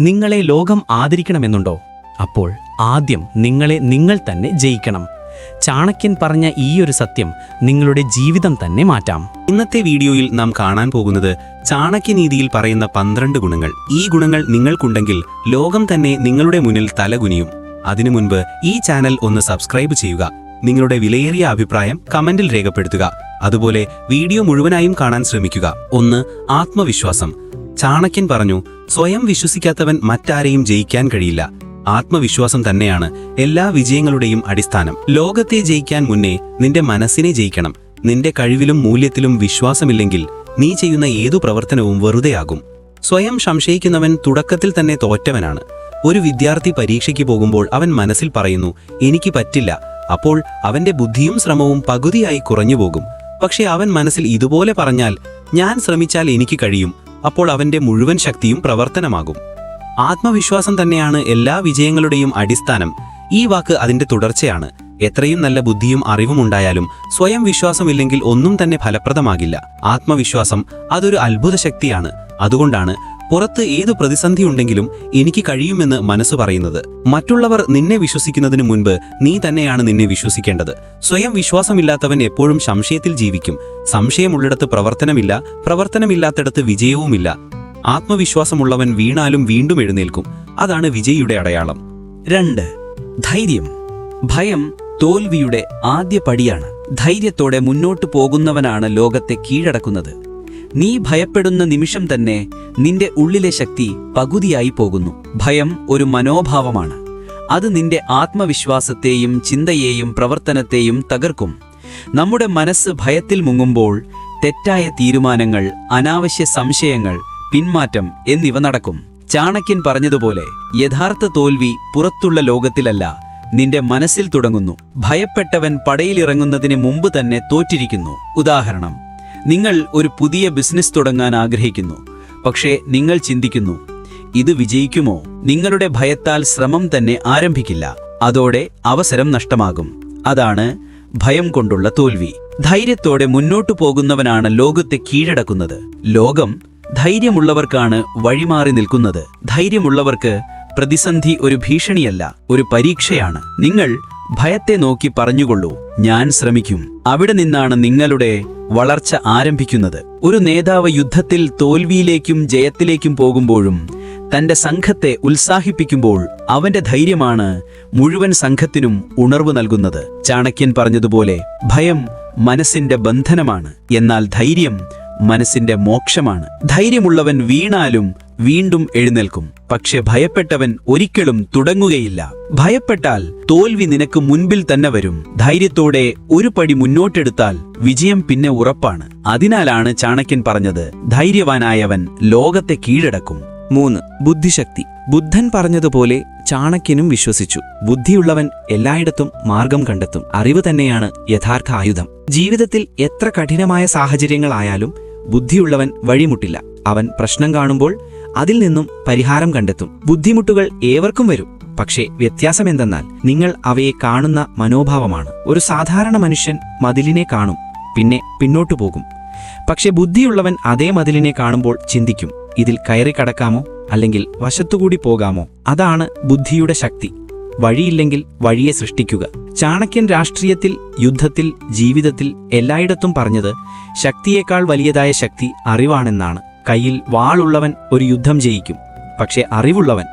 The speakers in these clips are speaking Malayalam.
നിങ്ങളെ ലോകം ആദരിക്കണമെന്നുണ്ടോ? അപ്പോൾ ആദ്യം നിങ്ങളെ നിങ്ങൾ തന്നെ ജയിക്കണം. ചാണക്യൻ പറഞ്ഞ ഈയൊരു സത്യം നിങ്ങളുടെ ജീവിതം തന്നെ മാറ്റാം. ഇന്നത്തെ വീഡിയോയിൽ നാം കാണാൻ പോകുന്നത് ചാണക്യനീതിയിൽ പറയുന്ന പന്ത്രണ്ട് ഗുണങ്ങൾ. ഈ ഗുണങ്ങൾ നിങ്ങൾക്കുണ്ടെങ്കിൽ ലോകം തന്നെ നിങ്ങളുടെ മുന്നിൽ തലകുനിയും. അതിനു മുൻപ് ഈ ചാനൽ ഒന്ന് സബ്സ്ക്രൈബ് ചെയ്യുക. നിങ്ങളുടെ വിലയേറിയ അഭിപ്രായം കമന്റിൽ രേഖപ്പെടുത്തുക. അതുപോലെ വീഡിയോ മുഴുവനായും കാണാൻ ശ്രമിക്കുക. ഒന്ന് ആത്മവിശ്വാസം. ചാണക്യൻ പറഞ്ഞു സ്വയം വിശ്വസിക്കാത്തവൻ മറ്റാരെയും ജയിക്കാൻ കഴിയില്ല. ആത്മവിശ്വാസം തന്നെയാണ് എല്ലാ വിജയങ്ങളുടെയും അടിസ്ഥാനം. ലോകത്തെ ജയിക്കാൻ മുന്നേ നിന്റെ മനസ്സിനെ ജയിക്കണം. നിന്റെ കഴിവിലും മൂല്യത്തിലും വിശ്വാസമില്ലെങ്കിൽ നീ ചെയ്യുന്ന ഏതു പ്രവർത്തനവും വെറുതെയാകും. സ്വയം സംശയിക്കുന്നവൻ തുടക്കത്തിൽ തന്നെ തോറ്റവനാണ്. ഒരു വിദ്യാർത്ഥി പരീക്ഷയ്ക്ക് പോകുമ്പോൾ അവൻ മനസ്സിൽ പറയുന്നു എനിക്ക് പറ്റില്ല. അപ്പോൾ അവന്റെ ബുദ്ധിയും ശ്രമവും പകുതിയായി കുറഞ്ഞുപോകും. പക്ഷേ അവൻ മനസ്സിൽ ഇതുപോലെ പറഞ്ഞാൽ ഞാൻ ശ്രമിച്ചാൽ എനിക്ക് കഴിയും. അപ്പോൾ അവന്റെ മുഴുവൻ ശക്തിയും പ്രവർത്തനമാകും. ആത്മവിശ്വാസം തന്നെയാണ് എല്ലാ വിജയങ്ങളുടെയും അടിസ്ഥാനം. ഈ വാക്ക് അതിന്റെ തുടർച്ചയാണ്. എത്രയും നല്ല ബുദ്ധിയും അറിവും ഉണ്ടായാലും സ്വയം വിശ്വാസമില്ലെങ്കിൽ ഒന്നും തന്നെ ഫലപ്രദമാകില്ല. ആത്മവിശ്വാസം അതൊരു അത്ഭുത ശക്തിയാണ് അതുകൊണ്ടാണ് പുറത്ത് ഏതു പ്രതിസന്ധി ഉണ്ടെങ്കിലും എനിക്ക് കഴിയുമെന്ന് മനസ്സ് പറയുന്നത്. മറ്റുള്ളവർ നിന്നെ വിശ്വസിക്കുന്നതിന് മുൻപ് നീ തന്നെയാണ് നിന്നെ വിശ്വസിക്കേണ്ടത്. സ്വയം വിശ്വാസമില്ലാത്തവൻ എപ്പോഴും സംശയത്തിൽ ജീവിക്കും. സംശയമുള്ളിടത്ത് പ്രവർത്തനമില്ല പ്രവർത്തനമില്ലാത്തിടത്ത് വിജയവുമില്ല. ആത്മവിശ്വാസമുള്ളവൻ വീണാലും വീണ്ടും എഴുന്നേൽക്കും. അതാണ് വിജയിയുടെ അടയാളം. രണ്ട്. ധൈര്യം. ഭയം തോൽവിയുടെ ആദ്യ പടിയാണ്. ധൈര്യത്തോടെ മുന്നോട്ടു പോകുന്നവനാണ് ലോകത്തെ കീഴടക്കുന്നത്. നീ ഭയപ്പെടുന്ന നിമിഷം തന്നെ നിന്റെ ഉള്ളിലെ ശക്തി പകുതിയായി പോകുന്നു. ഭയം ഒരു മനോഭാവമാണ്. അത് നിന്റെ ആത്മവിശ്വാസത്തെയും ചിന്തയെയും പ്രവർത്തനത്തെയും തകർക്കും. നമ്മുടെ മനസ്സ് ഭയത്തിൽ മുങ്ങുമ്പോൾ തെറ്റായ തീരുമാനങ്ങൾ അനാവശ്യ സംശയങ്ങൾ പിന്മാറ്റം എന്നിവ നടക്കും. ചാണക്യൻ പറഞ്ഞതുപോലെ യഥാർത്ഥ തോൽവി പുറത്തുള്ള ലോകത്തിലല്ല നിന്റെ മനസ്സിൽ തുടങ്ങുന്നു. ഭയപ്പെട്ടവൻ പടയിലിറങ്ങുന്നതിന് മുമ്പ് തന്നെ തോറ്റിരിക്കുന്നു. ഉദാഹരണം നിങ്ങൾ ഒരു പുതിയ ബിസിനസ് തുടങ്ങാൻ ആഗ്രഹിക്കുന്നു. പക്ഷേ നിങ്ങൾ ചിന്തിക്കുന്നു ഇത് വിജയിക്കുമോ? നിങ്ങളുടെ ഭയത്താൽ ശ്രമം തന്നെ ആരംഭിക്കില്ല. അതോടെ അവസരം നഷ്ടമാകും. അതാണ് ഭയം കൊണ്ടുള്ള തോൽവി. ധൈര്യത്തോടെ മുന്നോട്ടു പോകുന്നവനാണ് ലോകത്തെ കീഴടക്കുന്നത്. ലോകം ധൈര്യമുള്ളവർക്കാണ് വഴിമാറി നിൽക്കുന്നത്. ധൈര്യമുള്ളവർക്ക് പ്രതിസന്ധി ഒരു ഭീഷണിയല്ല ഒരു പരീക്ഷയാണ്. നിങ്ങൾ ഭയത്തെ നോക്കി പറഞ്ഞുകൊള്ളൂ ഞാൻ ശ്രമിക്കും. അവിടെ നിന്നാണ് നിങ്ങളുടെ വളർച്ച ആരംഭിക്കുന്നത്. ഒരു നേതാവ് യുദ്ധത്തിൽ തോൽവിയിലേക്കും ജയത്തിലേക്കും പോകുമ്പോഴും തന്റെ സംഘത്തെ ഉത്സാഹിപ്പിക്കുമ്പോൾ അവന്റെ ധൈര്യമാണ് മുഴുവൻ സംഘത്തിനും ഉണർവ് നൽകുന്നത്. ചാണക്യൻ പറഞ്ഞതുപോലെ ഭയം മനസ്സിന്റെ ബന്ധനമാണ് എന്നാൽ ധൈര്യം മനസ്സിന്റെ മോക്ഷമാണ്. ധൈര്യമുള്ളവൻ വീണാലും വീണ്ടും എഴുന്നേൽക്കും. പക്ഷെ ഭയപ്പെട്ടവൻ ഒരിക്കലും തുടങ്ങുകയില്ല. ഭയപ്പെട്ടാൽ തോൽവി നിനക്ക് മുൻപിൽ തന്നെ വരും. ധൈര്യത്തോടെ ഒരു പടി മുന്നോട്ടെടുത്താൽ വിജയം പിന്നെ ഉറപ്പാണ്. അതിനാലാണ് ചാണക്യൻ പറഞ്ഞത് ധൈര്യവാനായവൻ ലോകത്തെ കീഴടക്കും. മൂന്ന് ബുദ്ധിശക്തി. ബുദ്ധൻ പറഞ്ഞതുപോലെ ചാണക്യനും വിശ്വസിച്ചു. ബുദ്ധിയുള്ളവൻ എല്ലായിടത്തും മാർഗം കണ്ടെത്തും. അറിവ് തന്നെയാണ് യഥാർത്ഥ ആയുധം. ജീവിതത്തിൽ എത്ര കഠിനമായ സാഹചര്യങ്ങളായാലും ബുദ്ധിയുള്ളവൻ വഴിമുട്ടില്ല. അവൻ പ്രശ്നം കാണുമ്പോൾ അതിൽ നിന്നും പരിഹാരം കണ്ടെത്തും. ബുദ്ധിമുട്ടുകൾ ഏവർക്കും വരും. പക്ഷേ വ്യത്യാസമെന്തെന്നാൽ നിങ്ങൾ അവയെ കാണുന്ന മനോഭാവമാണ്. ഒരു സാധാരണ മനുഷ്യൻ മതിലിനെ കാണും പിന്നെ പിന്നോട്ടു പോകും. പക്ഷെ ബുദ്ധിയുള്ളവൻ അതേ മതിലിനെ കാണുമ്പോൾ ചിന്തിക്കും ഇതിൽ കയറി കടക്കാമോ അല്ലെങ്കിൽ വശത്തുകൂടി പോകാമോ? അതാണ് ബുദ്ധിയുടെ ശക്തി. വഴിയില്ലെങ്കിൽ വഴിയെ സൃഷ്ടിക്കുക. ചാണക്യൻ രാഷ്ട്രീയത്തിൽ യുദ്ധത്തിൽ ജീവിതത്തിൽ എല്ലായിടത്തും പറഞ്ഞത് ശക്തിയേക്കാൾ വലിയതായ ശക്തി അറിവാണെന്നാണ്. കയ്യിൽ വാളുള്ളവൻ ഒരു യുദ്ധം ജയിക്കും. പക്ഷേ അറിവുള്ളവൻ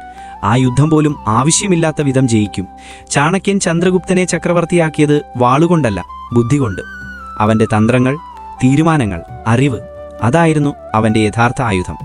ആ യുദ്ധം പോലും ആവശ്യമില്ലാത്ത വിധം ജയിക്കും. ചാണക്യൻ ചന്ദ്രഗുപ്തനെ ചക്രവർത്തിയാക്കിയത് വാളുകൊണ്ടല്ല ബുദ്ധി കൊണ്ട് അവന്റെ തന്ത്രങ്ങൾ തീരുമാനങ്ങൾ അറിവ് അതായിരുന്നു അവന്റെ യഥാർത്ഥ ആയുധം.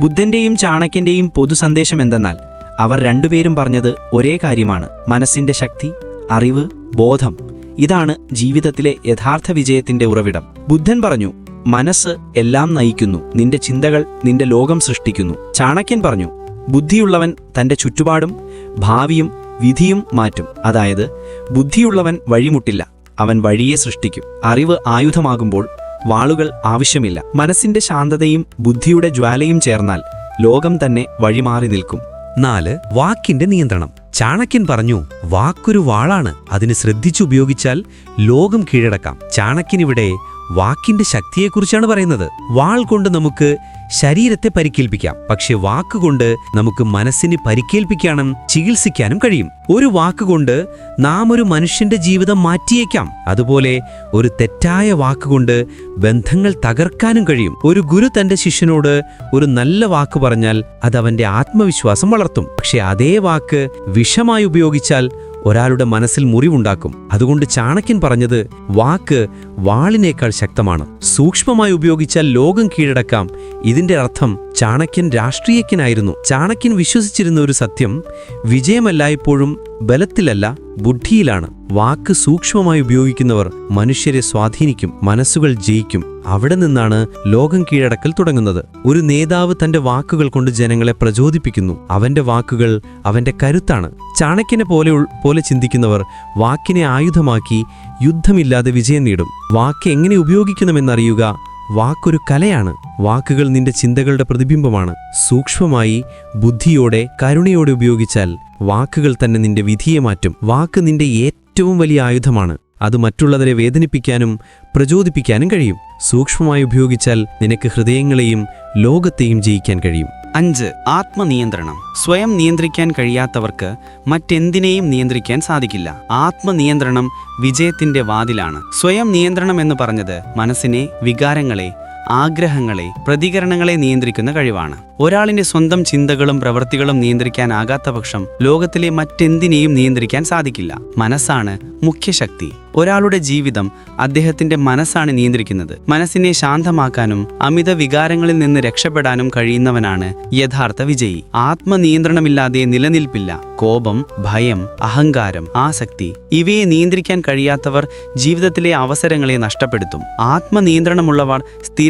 ബുദ്ധന്റെയും ചാണക്യന്റെയും പൊതു സന്ദേശം എന്തെന്നാൽ അവർ രണ്ടുപേരും പറഞ്ഞത് ഒരേ കാര്യമാണ്. മനസ്സിന്റെ ശക്തി അറിവ് ബോധം ഇതാണ് ജീവിതത്തിലെ യഥാർത്ഥ വിജയത്തിന്റെ ഉറവിടം. ബുദ്ധൻ പറഞ്ഞു മനസ്സ് എല്ലാം നയിക്കുന്നു. നിന്റെ ചിന്തകൾ നിന്റെ ലോകം സൃഷ്ടിക്കുന്നു. ചാണക്യൻ പറഞ്ഞു ബുദ്ധിയുള്ളവൻ തന്റെ ചുറ്റുപാടും ഭാവിയും വിധിയും മാറ്റും. അതായത് ബുദ്ധിയുള്ളവൻ വഴിമുട്ടില്ല അവൻ വഴിയെ സൃഷ്ടിക്കും. അറിവ് ആയുധമാകുമ്പോൾ വാളുകൾ ആവശ്യമില്ല. മനസ്സിന്റെ ശാന്തതയും ബുദ്ധിയുടെ ജ്വാലയും ചേർന്നാൽ ലോകം തന്നെ വഴിമാറി നിൽക്കും. നാല് വാക്കിന്റെ നിയന്ത്രണം. ചാണക്യൻ പറഞ്ഞു വാക്കൊരു വാളാണ്. അതിന് ശ്രദ്ധിച്ചുപയോഗിച്ചാൽ ലോകം കീഴടക്കാം. ചാണക്യൻ ഇവിടെ വാക്കിന്റെ ശക്തിയെക്കുറിച്ചാണ് പറയുന്നത്. വാൾ കൊണ്ട് നമുക്ക് ശരീരത്തെ പരിക്കേൽപ്പിക്കാം. പക്ഷെ വാക്കുകൊണ്ട് നമുക്ക് മനസ്സിന് പരിക്കേൽപ്പിക്കാനും ചികിത്സിക്കാനും കഴിയും. ഒരു വാക്കുകൊണ്ട് നാം ഒരു മനുഷ്യന്റെ ജീവിതം മാറ്റിയേക്കാം. അതുപോലെ ഒരു തെറ്റായ വാക്കുകൊണ്ട് ബന്ധങ്ങൾ തകർക്കാനും കഴിയും. ഒരു ഗുരു തന്റെ ശിഷ്യനോട് ഒരു നല്ല വാക്ക് പറഞ്ഞാൽ അത് അവന്റെ ആത്മവിശ്വാസം വളർത്തും. പക്ഷെ അതേ വാക്ക് വിഷമായി ഉപയോഗിച്ചാൽ ഒരാളുടെ മനസ്സിൽ മുറിവുണ്ടാക്കും. അതുകൊണ്ട് ചാണക്യൻ പറഞ്ഞത് വാക്ക് വാളിനേക്കാൾ ശക്തമാണ്. സൂക്ഷ്മമായി ഉപയോഗിച്ചാൽ ലോകം കീഴടക്കാം. ഇതിന്റെ അർത്ഥം ചാണക്യൻ രാഷ്ട്രീയജ്ഞനായിരുന്നു. ചാണക്യൻ വിശ്വസിച്ചിരുന്ന ഒരു സത്യം വിജയമല്ലായ്പ്പോഴും ബലത്തിലല്ല ബുദ്ധിയിലാണ്. വാക്ക് സൂക്ഷ്മമായി ഉപയോഗിക്കുന്നവർ മനുഷ്യരെ സ്വാധീനിക്കും മനസ്സുകൾ ജയിക്കും. അവിടെ നിന്നാണ് ലോകം കീഴടക്കൽ തുടങ്ങുന്നത്. ഒരു നേതാവ് തന്റെ വാക്കുകൾ കൊണ്ട് ജനങ്ങളെ പ്രചോദിപ്പിക്കുന്നു. അവന്റെ വാക്കുകൾ അവന്റെ കരുത്താണ്. ചാണക്യനെ പോലെ പോലെ ചിന്തിക്കുന്നവർ വാക്കിനെ ആയുധമാക്കി യുദ്ധമില്ലാതെ വിജയം നേടും. വാക്ക് എങ്ങനെ ഉപയോഗിക്കണമെന്നറിയുക വാക്കൊരു കലയാണ്. വാക്കുകൾ നിന്റെ ചിന്തകളുടെ പ്രതിബിംബമാണ്. സൂക്ഷ്മമായി ബുദ്ധിയോടെ കരുണയോടെ ഉപയോഗിച്ചാൽ വാക്കുകൾ തന്നെ നിന്റെ വിധിയെ മാറ്റും. വാക്ക് നിന്റെ ഏറ്റവും വലിയ ആയുധമാണ്. അത് മറ്റുള്ളവരെ വേദനിപ്പിക്കാനും പ്രചോദിപ്പിക്കാനും കഴിയും. സൂക്ഷ്മമായി ഉപയോഗിച്ചാൽ നിനക്ക് ഹൃദയങ്ങളെയും ലോകത്തെയും ജയിക്കാൻ കഴിയും. അഞ്ച് ആത്മനിയന്ത്രണം. സ്വയം നിയന്ത്രിക്കാൻ കഴിയാത്തവർക്ക് മറ്റെന്തിനേയും നിയന്ത്രിക്കാൻ സാധിക്കില്ല. ആത്മനിയന്ത്രണം വിജയത്തിന്റെ വാതിലാണ്. സ്വയം നിയന്ത്രണം എന്ന് പറഞ്ഞത് മനസ്സിനെ വികാരങ്ങളെ ആഗ്രഹങ്ങളെ പ്രതികരണങ്ങളെ നിയന്ത്രിക്കുന്ന കഴിവാണ്. ഒരാളിന്റെ സ്വന്തം ചിന്തകളും പ്രവൃത്തികളും നിയന്ത്രിക്കാനാകാത്ത പക്ഷം ലോകത്തിലെ മറ്റെന്തിനെയും നിയന്ത്രിക്കാൻ സാധിക്കില്ല. മനസ്സാണ് മുഖ്യശക്തി. ഒരാളുടെ ജീവിതം അദ്ദേഹത്തിന്റെ മനസ്സാണ് നിയന്ത്രിക്കുന്നത്. മനസ്സിനെ ശാന്തമാക്കാനും അമിത വികാരങ്ങളിൽ നിന്ന് രക്ഷപ്പെടാനും കഴിയുന്നവനാണ് യഥാർത്ഥ വിജയി. ആത്മനിയന്ത്രണമില്ലാതെ നിലനിൽപ്പില്ല. കോപം ഭയം അഹങ്കാരം ആസക്തി ഇവയെ നിയന്ത്രിക്കാൻ കഴിയാത്തവർ ജീവിതത്തിലെ അവസരങ്ങളെ നഷ്ടപ്പെടുത്തും. ആത്മനിയന്ത്രണമുള്ളവർ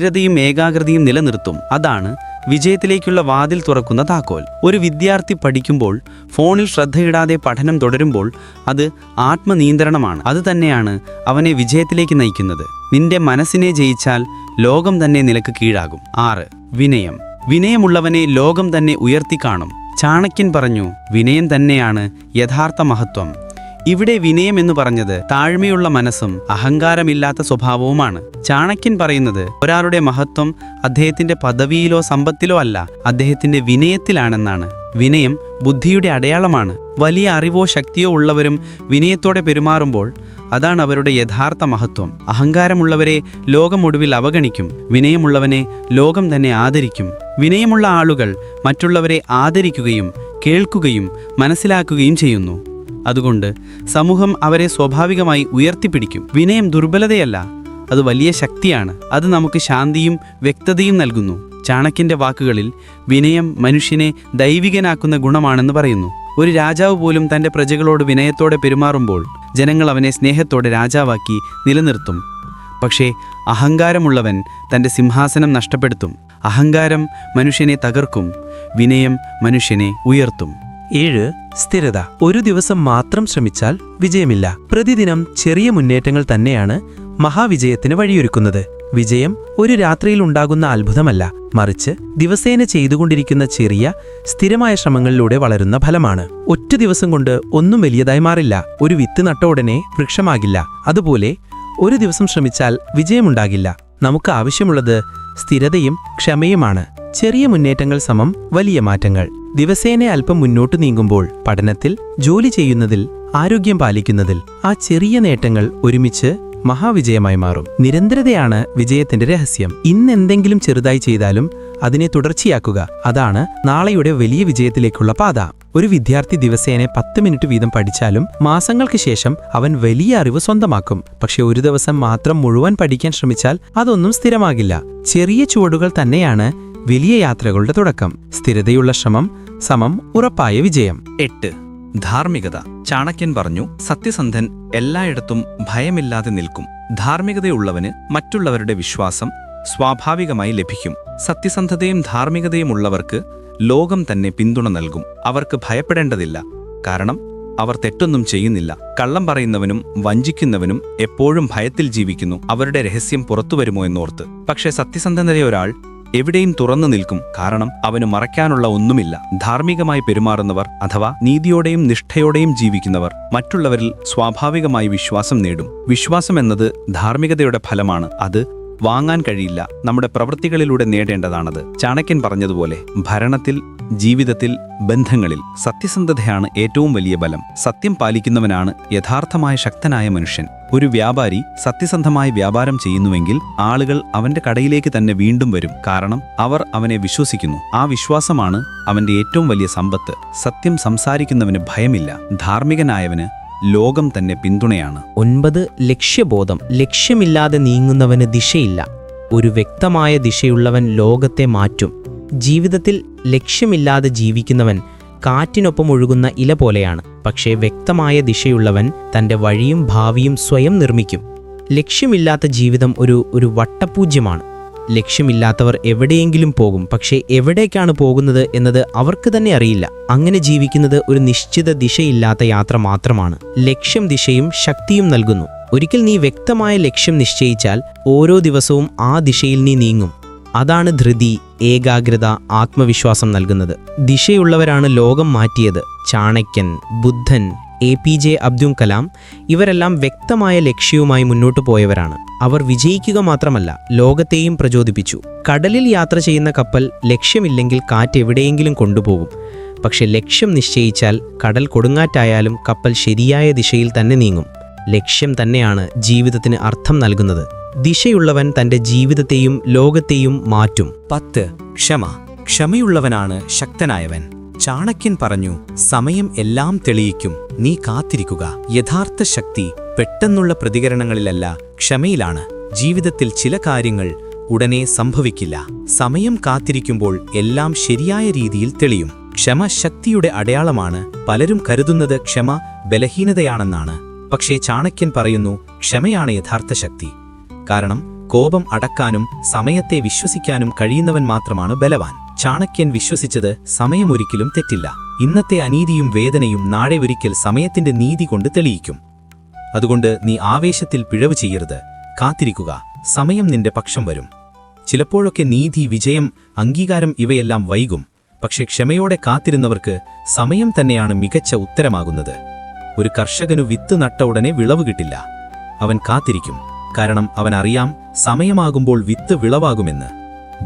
സ്ഥിരതയും ഏകാഗ്രതയും നിലനിർത്തും. അതാണ് വിജയത്തിലേക്കുള്ള വാതിൽ തുറക്കുന്ന താക്കോൽ. ഒരു വിദ്യാർത്ഥി പഠിക്കുമ്പോൾ ഫോണിൽ ശ്രദ്ധയിടാതെ പഠനം തുടരുമ്പോൾ അത് ആത്മനിയന്ത്രണമാണ്. അത് തന്നെയാണ് അവനെ വിജയത്തിലേക്ക് നയിക്കുന്നത്. നിന്റെ മനസ്സിനെ ജയിച്ചാൽ ലോകം തന്നെ നിനക്ക് കീഴാകും. ആറ്. വിനയം. വിനയമുള്ളവനെ ലോകം തന്നെ ഉയർത്തിക്കാണും ചാണക്യൻ പറഞ്ഞു വിനയം തന്നെയാണ് യഥാർത്ഥ മഹത്വം. ഇവിടെ വിനയം എന്ന് പറഞ്ഞത് താഴ്മയുള്ള മനസ്സും അഹങ്കാരമില്ലാത്ത സ്വഭാവവുമാണ്. ചാണക്യൻ പറയുന്നത് ഒരാളുടെ മഹത്വം അദ്ദേഹത്തിന്റെ പദവിയിലോ സമ്പത്തിലോ അല്ല അദ്ദേഹത്തിന്റെ വിനയത്തിലാണെന്നാണ്. വിനയം ബുദ്ധിയുടെ അടയാളമാണ്. വലിയ അറിവോ ശക്തിയോ ഉള്ളവരും വിനയത്തോടെ പെരുമാറുമ്പോൾ അതാണ് അവരുടെ യഥാർത്ഥ മഹത്വം. അഹങ്കാരമുള്ളവരെ ലോകം ഒടുവിൽ അവഗണിക്കും വിനയമുള്ളവനെ ലോകം തന്നെ ആദരിക്കും. വിനയമുള്ള ആളുകൾ മറ്റുള്ളവരെ ആദരിക്കുകയും കേൾക്കുകയും മനസ്സിലാക്കുകയും ചെയ്യുന്നു. അതുകൊണ്ട് സമൂഹം അവരെ സ്വാഭാവികമായി ഉയർത്തിപ്പിടിക്കും. വിനയം ദുർബലതയല്ല അത് വലിയ ശക്തിയാണ്. അത് നമുക്ക് ശാന്തിയും വ്യക്തതയും നൽകുന്നു. ചാണക്യന്റെ വാക്കുകളിൽ വിനയം മനുഷ്യനെ ദൈവികനാക്കുന്ന ഗുണമാണെന്ന് പറയുന്നു. ഒരു രാജാവ് പോലും തന്റെ പ്രജകളോട് വിനയത്തോടെ പെരുമാറുമ്പോൾ ജനങ്ങൾ അവനെ സ്നേഹത്തോടെ രാജാവാക്കി നിലനിർത്തും. പക്ഷേ അഹങ്കാരമുള്ളവൻ തന്റെ സിംഹാസനം നഷ്ടപ്പെടുത്തും. അഹങ്കാരം മനുഷ്യനെ തകർക്കും വിനയം മനുഷ്യനെ ഉയർത്തും. ഏഴ് സ്ഥിരത. ഒരു ദിവസം മാത്രം ശ്രമിച്ചാൽ വിജയമില്ല. പ്രതിദിനം ചെറിയ മുന്നേറ്റങ്ങൾ തന്നെയാണ് മഹാവിജയത്തിന് വഴിയൊരുക്കുന്നത്. വിജയം ഒരു രാത്രിയിൽ ഉണ്ടാകുന്ന അത്ഭുതമല്ല. മറിച്ച് ദിവസേന ചെയ്തുകൊണ്ടിരിക്കുന്ന ചെറിയ സ്ഥിരമായ ശ്രമങ്ങളിലൂടെ വളരുന്ന ഫലമാണ്. ഒറ്റ ദിവസം കൊണ്ട് ഒന്നും വലിയതായി മാറില്ല. ഒരു വിത്ത് നട്ട ഉടനെ വൃക്ഷമാകില്ല. അതുപോലെ ഒരു ദിവസം ശ്രമിച്ചാൽ വിജയമുണ്ടാകില്ല. നമുക്ക് ആവശ്യമുള്ളത് സ്ഥിരതയും ക്ഷമയുമാണ്. ചെറിയ മുന്നേറ്റങ്ങൾ സമം വലിയ മാറ്റങ്ങൾ. ദിവസേന അല്പം മുന്നോട്ട് നീങ്ങുമ്പോൾ പഠനത്തിൽ ജോലി ചെയ്യുന്നതിൽ ആരോഗ്യം പാലിക്കുന്നതിൽ ആ ചെറിയ നേട്ടങ്ങൾ ഒരുമിച്ച് മഹാവിജയമായി മാറും. നിരന്തരതയാണ് വിജയത്തിന്റെ രഹസ്യം. ഇന്ന് എന്തെങ്കിലും ചെറുതായി ചെയ്താലും അതിനെ തുടർച്ചയാക്കുക. അതാണ് നാളെയുടെ വലിയ വിജയത്തിലേക്കുള്ള പാത. ഒരു വിദ്യാർത്ഥി ദിവസേന പത്ത് മിനിറ്റ് വീതം പഠിച്ചാലും മാസങ്ങൾക്ക് ശേഷം അവൻ വലിയ അറിവ് സ്വന്തമാക്കും. പക്ഷെ ഒരു ദിവസം മാത്രം മുഴുവൻ പഠിക്കാൻ ശ്രമിച്ചാൽ അതൊന്നും സ്ഥിരമാകില്ല. ചെറിയ ചുവടുകൾ തന്നെയാണ് വലിയ യാത്രകളുടെ തുടക്കം. സ്ഥിരതയുള്ള ശ്രമം സമം ഉറപ്പായ വിജയം. എട്ട്. ധാർമ്മികത. ചാണക്യൻ പറഞ്ഞു സത്യസന്ധൻ എല്ലായിടത്തും ഭയമില്ലാതെ നിൽക്കും. ധാർമ്മികതയുള്ളവന് മറ്റുള്ളവരുടെ വിശ്വാസം സ്വാഭാവികമായി ലഭിക്കും. സത്യസന്ധതയും ധാർമ്മികതയും ഉള്ളവർക്ക് ലോകം തന്നെ പിന്തുണ നൽകും. അവർക്ക് ഭയപ്പെടേണ്ടതില്ല. കാരണം അവർ തെറ്റൊന്നും ചെയ്യുന്നില്ല. കള്ളം പറയുന്നവനും വഞ്ചിക്കുന്നവനും എപ്പോഴും ഭയത്തിൽ ജീവിക്കുന്നു. അവരുടെ രഹസ്യം പുറത്തുവരുമോ എന്നോർത്ത്. പക്ഷേ സത്യസന്ധതയൊരാൾ എവിടെയും തുറന്നു നിൽക്കും. കാരണം അവന് മറയ്ക്കാനുള്ള ഒന്നുമില്ല. ധാർമ്മികമായി പെരുമാറുന്നവർ അഥവാ നീതിയോടെയും നിഷ്ഠയോടെയും ജീവിക്കുന്നവർ മറ്റുള്ളവരിൽ സ്വാഭാവികമായി വിശ്വാസം നേടും. വിശ്വാസം എന്നത് ധാർമ്മികതയുടെ ഫലമാണ്. അത് വാങ്ങാൻ കഴിയില്ല. നമ്മുടെ പ്രവൃത്തികളിലൂടെ നേടേണ്ടതാണത്. ചാണക്യൻ പറഞ്ഞതുപോലെ ഭരണത്തിൽ ജീവിതത്തിൽ ബന്ധങ്ങളിൽ സത്യസന്ധതയാണ് ഏറ്റവും വലിയ ബലം. സത്യം പാലിക്കുന്നവനാണ് യഥാർത്ഥമായ ശക്തനായ മനുഷ്യൻ. ഒരു വ്യാപാരി സത്യസന്ധമായി വ്യാപാരം ചെയ്യുന്നുവെങ്കിൽ ആളുകൾ അവന്റെ കടയിലേക്ക് തന്നെ വീണ്ടും വരും. കാരണം അവർ അവനെ വിശ്വസിക്കുന്നു. ആ വിശ്വാസമാണ് അവന്റെ ഏറ്റവും വലിയ സമ്പത്ത്. സത്യം സംസാരിക്കുന്നവന് ഭയമില്ല. ധാർമ്മികനായവന് ലോകം തന്നെ പിന്തുണയാണ്. ഒൻപത് ലക്ഷ്യബോധം. ലക്ഷ്യമില്ലാതെ നീങ്ങുന്നവന് ദിശയില്ല. ഒരു വ്യക്തമായ ദിശയുള്ളവൻ ലോകത്തെ മാറ്റും. ജീവിതത്തിൽ ലക്ഷ്യമില്ലാതെ ജീവിക്കുന്നവൻ കാറ്റിനൊപ്പം ഒഴുകുന്ന ഇല പോലെയാണ്. പക്ഷേ വ്യക്തമായ ദിശയുള്ളവൻ തന്റെ വഴിയും ഭാവിയും സ്വയം നിർമ്മിക്കും. ലക്ഷ്യമില്ലാത്ത ജീവിതം ഒരു ഒരു വട്ടപൂജ്യമാണ്. ലക്ഷ്യമില്ലാത്തവർ എവിടെയെങ്കിലും പോകും. പക്ഷേ എവിടേക്കാണ് പോകുന്നത് എന്നത് അവർക്ക് തന്നെ അറിയില്ല. അങ്ങനെ ജീവിക്കുന്നത് ഒരു നിശ്ചിത ദിശയില്ലാത്ത യാത്ര മാത്രമാണ്. ലക്ഷ്യം ദിശയും ശക്തിയും നൽകുന്നു. ഒരിക്കൽ നീ വ്യക്തമായ ലക്ഷ്യം നിശ്ചയിച്ചാൽ ഓരോ ദിവസവും ആ ദിശയിൽ നീ നീങ്ങും. അതാണ് ധൃതി ഏകാഗ്രത ആത്മവിശ്വാസം നൽകുന്നത്. ദിശയുള്ളവരാണ് ലോകം മാറ്റിയത്. Chanakyan Buddhan A P J Abdul Kalam ഇവരെല്ലാം വ്യക്തമായ ലക്ഷ്യവുമായി മുന്നോട്ടു പോയവരാണ്. അവർ വിജയിക്കുക മാത്രമല്ല ലോകത്തെയും പ്രചോദിപ്പിച്ചു. കടലിൽ യാത്ര ചെയ്യുന്ന കപ്പൽ ലക്ഷ്യമില്ലെങ്കിൽ കാറ്റ് എവിടെയെങ്കിലും കൊണ്ടുപോകും. പക്ഷെ ലക്ഷ്യം നിശ്ചയിച്ചാൽ കടൽ കൊടുങ്ങാറ്റായാലും കപ്പൽ ശരിയായ ദിശയിൽ തന്നെ നീങ്ങും. ലക്ഷ്യം തന്നെയാണ് ജീവിതത്തിന് അർത്ഥം നൽകുന്നത്. ദിശയുള്ളവൻ തന്റെ ജീവിതത്തെയും ലോകത്തെയും മാറ്റും. പത്ത്. ക്ഷമ. ക്ഷമയുള്ളവനാണ് ശക്തനായവൻ. ചാണക്യൻ പറഞ്ഞു സമയം എല്ലാം തെളിയിക്കും. നീ കാത്തിരിക്കുക. യഥാർത്ഥ ശക്തി പെട്ടെന്നുള്ള പ്രതികരണങ്ങളിലല്ല ക്ഷമയിലാണ്. ജീവിതത്തിൽ ചില കാര്യങ്ങൾ ഉടനെ സംഭവിക്കില്ല. സമയം കാത്തിരിക്കുമ്പോൾ എല്ലാം ശരിയായ രീതിയിൽ തെളിയും. ക്ഷമ ശക്തിയുടെ അടയാളമാണ്. പലരും കരുതുന്നത് ക്ഷമ ബലഹീനതയാണെന്നാണ്. പക്ഷേ ചാണക്യൻ പറയുന്നു ക്ഷമയാണ് യഥാർത്ഥ ശക്തി. കാരണം കോപം അടക്കാനും സമയത്തെ വിശ്വസിക്കാനും കഴിയുന്നവൻ മാത്രമാണ് ബലവാൻ. ചാണക്യൻ വിശ്വസിച്ചത് സമയമൊരിക്കലും തെറ്റില്ല. ഇന്നത്തെ അനീതിയും വേദനയും നാളെ ഒരിക്കൽ സമയത്തിന്റെ നീതി കൊണ്ട് തെളിയിക്കും. അതുകൊണ്ട് നീ ആവേശത്തിൽ പിഴവ് ചെയ്യരുത്. കാത്തിരിക്കുക. സമയം നിന്റെ പക്ഷം വരും. ചിലപ്പോഴൊക്കെ നീതി വിജയം അംഗീകാരം ഇവയെല്ലാം വൈകും. പക്ഷെ ക്ഷമയോടെ കാത്തിരുന്നവർക്ക് സമയം തന്നെയാണ് മികച്ച ഉത്തരമാകുന്നത്. ഒരു കർഷകനു വിത്ത് നട്ട ഉടനെ വിളവ് കിട്ടില്ല. അവൻ കാത്തിരിക്കും. കാരണം അവൻ അറിയാം സമയമാകുമ്പോൾ വിത്ത് വിളവാകുമെന്ന്.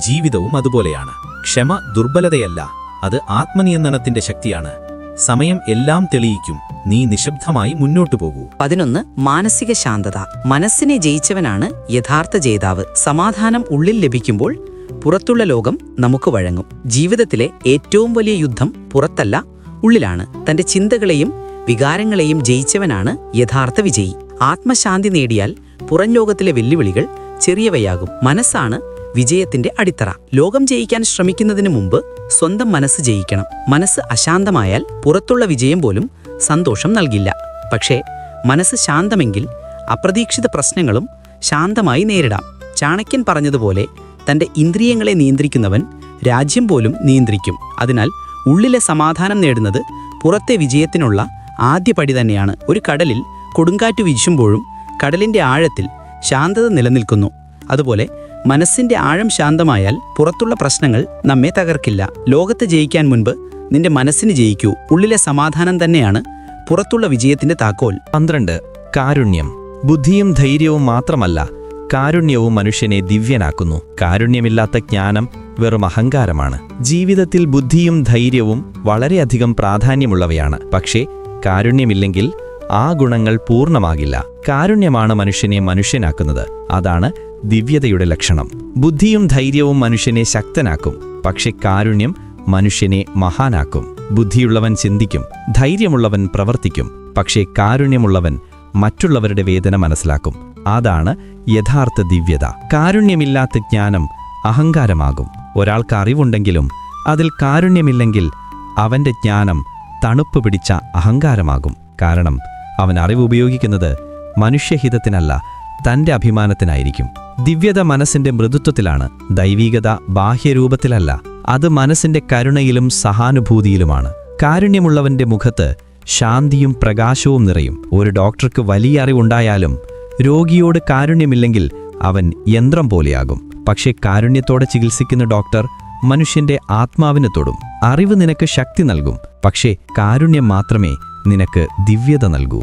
ജീവിതവും അതുപോലെയാണ്. ക്ഷമ ദുർബലതയല്ല അത് ആത്മനിയന്ത്രണത്തിന്റെ ശക്തിയാണ്. സമയം എല്ലാം തെളിയിക്കും നീ നിശബ്ദമായി മുന്നോട്ടു പോകൂ. പതിനൊന്ന് മാനസിക ശാന്തത. മനസ്സിനെ ജയിച്ചവനാണ് യഥാർത്ഥ ജേതാവ്. സമാധാനം ഉള്ളിൽ ലഭിക്കുമ്പോൾ പുറത്തുള്ള ലോകം നമുക്ക് വഴങ്ങും. ജീവിതത്തിലെ ഏറ്റവും വലിയ യുദ്ധം പുറത്തല്ല ഉള്ളിലാണ്. തന്റെ ചിന്തകളെയും വികാരങ്ങളെയും ജയിച്ചവനാണ് യഥാർത്ഥ വിജയി. ആത്മശാന്തി നേടിയാൽ പുറം ലോകത്തിലെ വെല്ലുവിളികൾ ചെറിയവയാകും. മനസ്സാണ് വിജയത്തിന്റെ അടിത്തറ. ലോകം ജയിക്കാൻ ശ്രമിക്കുന്നതിന് മുമ്പ് സ്വന്തം മനസ്സ് ജയിക്കണം. മനസ്സ് അശാന്തമായാൽ പുറത്തുള്ള വിജയം പോലും സന്തോഷം നൽകില്ല. പക്ഷേ മനസ്സ് ശാന്തമെങ്കിൽ അപ്രതീക്ഷിത പ്രശ്നങ്ങളും ശാന്തമായി നേരിടാം. ചാണക്യൻ പറഞ്ഞതുപോലെ തന്റെ ഇന്ദ്രിയങ്ങളെ നിയന്ത്രിക്കുന്നവൻ രാജ്യം പോലും നിയന്ത്രിക്കും. അതിനാൽ ഉള്ളിലെ സമാധാനം നേടുന്നത് പുറത്തെ വിജയത്തിനുള്ള ആദ്യപടി തന്നെയാണ്. ഒരു കടലിൽ കൊടുങ്കാറ്റ് വീശുമ്പോഴും കടലിന്റെ ആഴത്തിൽ ശാന്തത നിലനിൽക്കുന്നു. അതുപോലെ മനസ്സിന്റെ ആഴം ശാന്തമായാൽ പുറത്തുള്ള പ്രശ്നങ്ങൾ നമ്മെ തകർക്കില്ല. ലോകത്ത് ജയിക്കാൻ മുൻപ് നിന്റെ മനസ്സിന് ജയിക്കൂ. ഉള്ളിലെ സമാധാനം തന്നെയാണ് പുറത്തുള്ള വിജയത്തിന്റെ താക്കോൽ. പന്ത്രണ്ട്. കാരുണ്യം. ബുദ്ധിയും ധൈര്യവും മാത്രമല്ല കാരുണ്യവും മനുഷ്യനെ ദിവ്യനാക്കുന്നു. കാരുണ്യമില്ലാത്ത ജ്ഞാനം വെറും അഹങ്കാരമാണ്. ജീവിതത്തിൽ ബുദ്ധിയും ധൈര്യവും വളരെയധികം പ്രാധാന്യമുള്ളവയാണ്. പക്ഷേ കാരുണ്യമില്ലെങ്കിൽ ആ ഗുണങ്ങൾ പൂർണമാകില്ല. കാരുണ്യമാണ് മനുഷ്യനെ മനുഷ്യനാക്കുന്നത്. അതാണ് ദിവ്യതയുടെ ലക്ഷണം. ബുദ്ധിയും ധൈര്യവും മനുഷ്യനെ ശക്തനാക്കും. പക്ഷെ കാരുണ്യം മനുഷ്യനെ മഹാനാക്കും. ബുദ്ധിയുള്ളവൻ ചിന്തിക്കും. ധൈര്യമുള്ളവൻ പ്രവർത്തിക്കും. പക്ഷേ കാരുണ്യമുള്ളവൻ മറ്റുള്ളവരുടെ വേദന മനസ്സിലാക്കും. അതാണ് യഥാർത്ഥ ദിവ്യത. കാരുണ്യമില്ലാത്ത ജ്ഞാനം അഹങ്കാരമാകും. ഒരാൾക്ക് അറിവുണ്ടെങ്കിലും അതിൽ കാരുണ്യമില്ലെങ്കിൽ അവന്റെ ജ്ഞാനം തണുപ്പ് പിടിച്ച അഹങ്കാരമാകും. കാരണം അവൻ അറിവ് ഉപയോഗിക്കുന്നത് മനുഷ്യഹിതത്തിനല്ല തന്റെ അഭിമാനത്തിനായിരിക്കും. ദിവ്യത മനസ്സിന്റെ മൃദുത്വത്തിലാണ് ദൈവികത ബാഹ്യരൂപത്തിലല്ല അത് മനസ്സിന്റെ കരുണയിലും സഹാനുഭൂതിയിലുമാണ്. കാരുണ്യമുള്ളവന്റെ മുഖത്ത് ശാന്തിയും പ്രകാശവും നിറയും. ഒരു ഡോക്ടർക്ക് വലിയ അറിവുണ്ടായാലും രോഗിയോട് കാരുണ്യമില്ലെങ്കിൽ അവൻ യന്ത്രം പോലെയാകും. പക്ഷേ കാരുണ്യത്തോടെ ചികിത്സിക്കുന്ന ഡോക്ടർ മനുഷ്യന്റെ ആത്മാവിന് തൊടും. അറിവ് നിനക്ക് ശക്തി നൽകും പക്ഷേ കാരുണ്യം മാത്രമേ നിനക്ക് ദിവ്യത നൽകൂ.